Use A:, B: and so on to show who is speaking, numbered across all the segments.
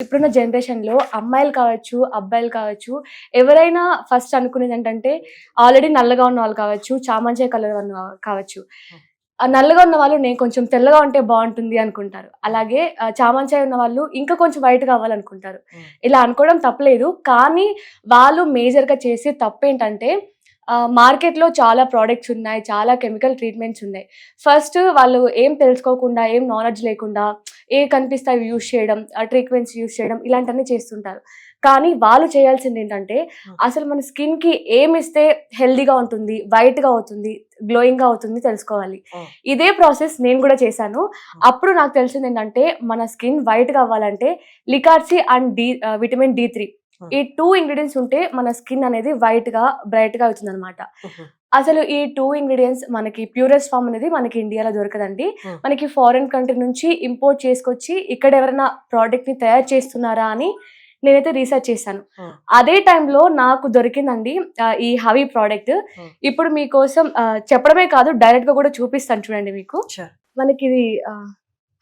A: ఇప్పుడున్న జనరేషన్లో అమ్మాయిలు కావచ్చు అబ్బాయిలు కావచ్చు ఎవరైనా ఫస్ట్ అనుకునేది ఏంటంటే ఆల్రెడీ నల్లగా ఉన్న వాళ్ళు కావచ్చు చామంచాయ కలర్ ఉన్న కావచ్చు. ఆ నల్లగా ఉన్న వాళ్ళు నేను కొంచెం తెల్లగా ఉంటే బాగుంటుంది అనుకుంటారు. అలాగే చామంచాయ ఉన్న వాళ్ళు ఇంకా కొంచెం వైట్ కావాలనుకుంటారు. ఇలా అనుకోవడం తప్పలేదు. కానీ వాళ్ళు మేజర్గా చేసే తప్పు ఏంటంటే మార్కెట్లో చాలా ప్రోడక్ట్స్ ఉన్నాయి చాలా కెమికల్ ట్రీట్మెంట్స్ ఉన్నాయి. ఫస్ట్ వాళ్ళు ఏం తెలుసుకోకుండా ఏం నాలెడ్జ్ లేకుండా ఏ కనిపిస్తాయి యూజ్ చేయడం ట్రీట్మెంట్స్ యూజ్ చేయడం ఇలాంటివన్నీ చేస్తుంటారు. కానీ వాళ్ళు చేయాల్సింది ఏంటంటే అసలు మన స్కిన్కి ఏం ఇస్తే హెల్దీగా ఉంటుంది వైట్గా అవుతుంది గ్లోయింగ్గా అవుతుంది తెలుసుకోవాలి. ఇదే ప్రాసెస్ నేను కూడా చేశాను. అప్పుడు నాకు తెలిసింది ఏంటంటే మన స్కిన్ వైట్గా అవ్వాలంటే licorice and D vitamin D three. ఈ టూ ఇంగ్రీడియంట్స్ ఉంటే మన స్కిన్ అనేది వైట్గా బ్రైట్గా అవుతుంది అనమాట అసలు ఈ టూ ఇంగ్రీడియంట్స్ మనకి ప్యూరెస్ట్ ఫామ్ అనేది మనకి ఇండియాలో దొరకదండి. మనకి ఫారెన్ కంట్రీ నుంచి ఇంపోర్ట్ చేసుకొచ్చి ఇక్కడ ఎవరైనా ప్రోడక్ట్ని తయారు చేస్తున్నారా అని నేనైతే రీసెర్చ్ చేశాను. అదే టైంలో నాకు దొరికిందండి ఈ హవీ ప్రోడక్ట్. ఇప్పుడు మీకోసం చెప్పడమే కాదు డైరెక్ట్గా కూడా చూపిస్తాను చూడండి మీకు. మనకి ఇది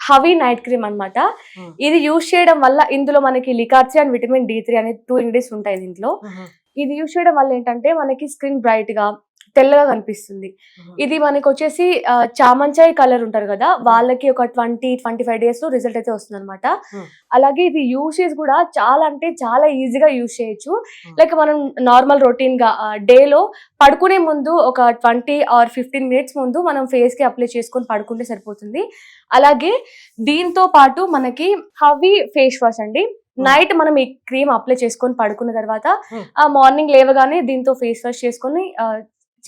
A: హవీ నైట్ క్రీమ్ అన్నమాట.
B: Hmm.
A: ఇది యూజ్ చేయడం వల్ల ఇందులో మనకి licorice and vitamin D three అనే టూ ఇంగ్రీడియంట్స్ ఉంటాయి దీంట్లో. ఇది యూజ్ చేయడం వల్ల ఏంటంటే మనకి స్కిన్ బ్రైట్గా తెల్లగా కనిపిస్తుంది. ఇది మనకి వచ్చేసి చామంచాయ్ కలర్ ఉంటారు కదా వాళ్ళకి ఒక ట్వంటీ ట్వంటీ ఫైవ్ డేస్లో రిజల్ట్ అయితే వస్తుంది అనమాట. అలాగే ఇది యూసేజ్ కూడా చాలా అంటే చాలా ఈజీగా యూజ్ చేయొచ్చు. లైక్ మనం నార్మల్ రొటీన్గా డేలో పడుకునే ముందు ఒక ట్వంటీ ఆర్ ఫిఫ్టీన్ మినిట్స్ ముందు మనం ఫేస్కి అప్లై చేసుకొని పడుకుంటే సరిపోతుంది. అలాగే దీంతో పాటు మనకి హవీ ఫేస్ వాష్ అండి. నైట్ మనం ఈ క్రీమ్ అప్లై చేసుకొని పడుకున్న తర్వాత. ఆ. మార్నింగ్ లేవగానే దీంతో ఫేస్ వాష్ చేసుకొని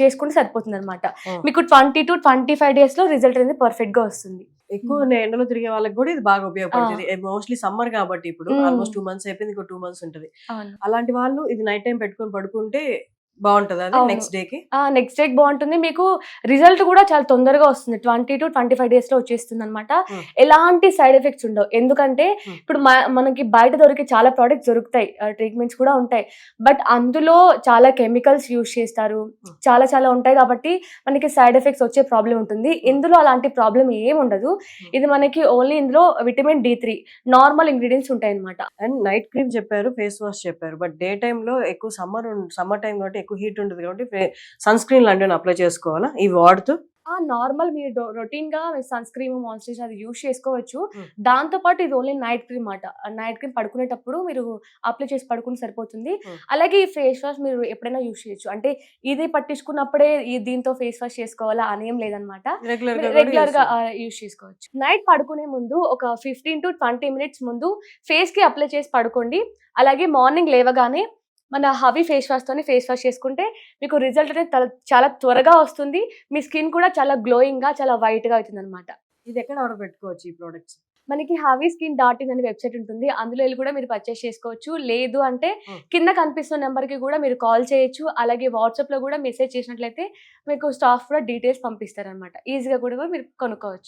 A: చేసుకుంటే సరిపోతుంది అనమాట. మీకు ట్వంటీ టు ట్వంటీ ఫైవ్ డేస్లో రిజల్ట్ అనేది పర్ఫెక్ట్గా వస్తుంది.
B: ఎక్కువ ఎండలో తిరిగే వాళ్ళకి కూడా ఇది బాగా ఉపయోగపడుతుంది. మోస్ట్లీ సమ్మర్ కాబట్టి ఇప్పుడు. ఆల్మోస్ట్ టూ మంత్స్ అయిపోయింది ఇంకో టూ మంత్స్ ఉంటది. అలాంటి వాళ్ళు ఇది నైట్ టైం పెట్టుకొని పడుకుంటే బాగుంటది. నెక్స్ట్ డే
A: నెక్స్ట్ డే బాగుంటుంది. మీకు రిజల్ట్ కూడా చాలా తొందరగా వస్తుంది. ట్వంటీ టు ట్వంటీ ఫైవ్ డేస్లో వచ్చేస్తుంది అనమాట. ఎలాంటి సైడ్ ఎఫెక్ట్స్ ఉండవు. ఎందుకంటే. ఇప్పుడు మనకి బయట దొరికే చాలా ప్రోడక్ట్స్ దొరుకుతాయి. ట్రీట్మెంట్స్ కూడా ఉంటాయి. బట్ అందులో చాలా కెమికల్స్ యూజ్ చేస్తారు. చాలా చాలా ఉంటాయి కాబట్టి మనకి సైడ్ ఎఫెక్ట్స్ వచ్చే ప్రాబ్లం ఉంటుంది. ఇందులో అలాంటి ప్రాబ్లం ఏం ఉండదు. ఇది మనకి ఓన్లీ ఇందులో vitamin D three normal ingredients ఉంటాయి అనమాట
B: అండ్ నైట్ క్రీమ్ చెప్పారు ఫేస్ వాష్ చెప్పారు. బట్ డే లో ఎక్కువ సమ్మర్ సమ్మర్ టైం కాబట్టి ఎక్కువ హీట్ ఉంటుంది కాబట్టి సన్ స్క్రీన్ లాంటివి అప్లై చేసుకోవాలా? ఇవి వాడుతూ
A: నార్మల్ మీరు రొటీన్గా సన్ స్క్రీమ్ మాయిశ్చరైజర్ అది యూజ్ చేసుకోవచ్చు. దాంతో పాటు ఇది ఓన్లీ నైట్ క్రీమ్ మాట నైట్ క్రీమ్ పడుకునేటప్పుడు మీరు అప్లై చేసి పడుకుంటే సరిపోతుంది. అలాగే ఈ ఫేస్ వాష్ మీరు ఎప్పుడైనా యూజ్ చేయొచ్చు. అంటే ఇది పట్టించుకున్నప్పుడే ఈ దీంతో ఫేస్ వాష్ చేసుకోవాలా అనేం లేదనమాట
B: రెగ్యులర్
A: రెగ్యులర్గా యూజ్ చేసుకోవచ్చు. నైట్ పడుకునే ముందు ఒక ఫిఫ్టీన్ టు ట్వంటీ మినిట్స్ ముందు ఫేస్కి అప్లై చేసి పడుకోండి. అలాగే మార్నింగ్ లేవగానే మన హవీ ఫేస్ వాష్ తోని ఫేస్ వాష్ చేసుకుంటే మీకు రిజల్ట్ అనేది చాలా త్వరగా వస్తుంది. మీ స్కిన్ కూడా చాలా గ్లోయింగ్గా చాలా వైట్గా అవుతుంది అనమాట
B: ఇది ఎక్కడ ఆర్డర్ పెట్టుకోవచ్చు ఈ ప్రోడక్ట్స్?
A: మనకి హవీ స్కిన్ డాట్ ఇన్ అనే వెబ్సైట్ ఉంటుంది. అందులో వెళ్ళి కూడా మీరు పర్చేస్ చేసుకోవచ్చు. లేదు అంటే. కింద కనిపిస్తున్న నెంబర్కి కూడా మీరు కాల్ చేయొచ్చు. అలాగే వాట్సాప్లో కూడా మెసేజ్ చేసినట్లయితే మీకు స్టాఫ్ కూడా డీటెయిల్స్ పంపిస్తారు అనమాట ఈజీగా కూడా మీరు కొనుక్కోవచ్చు.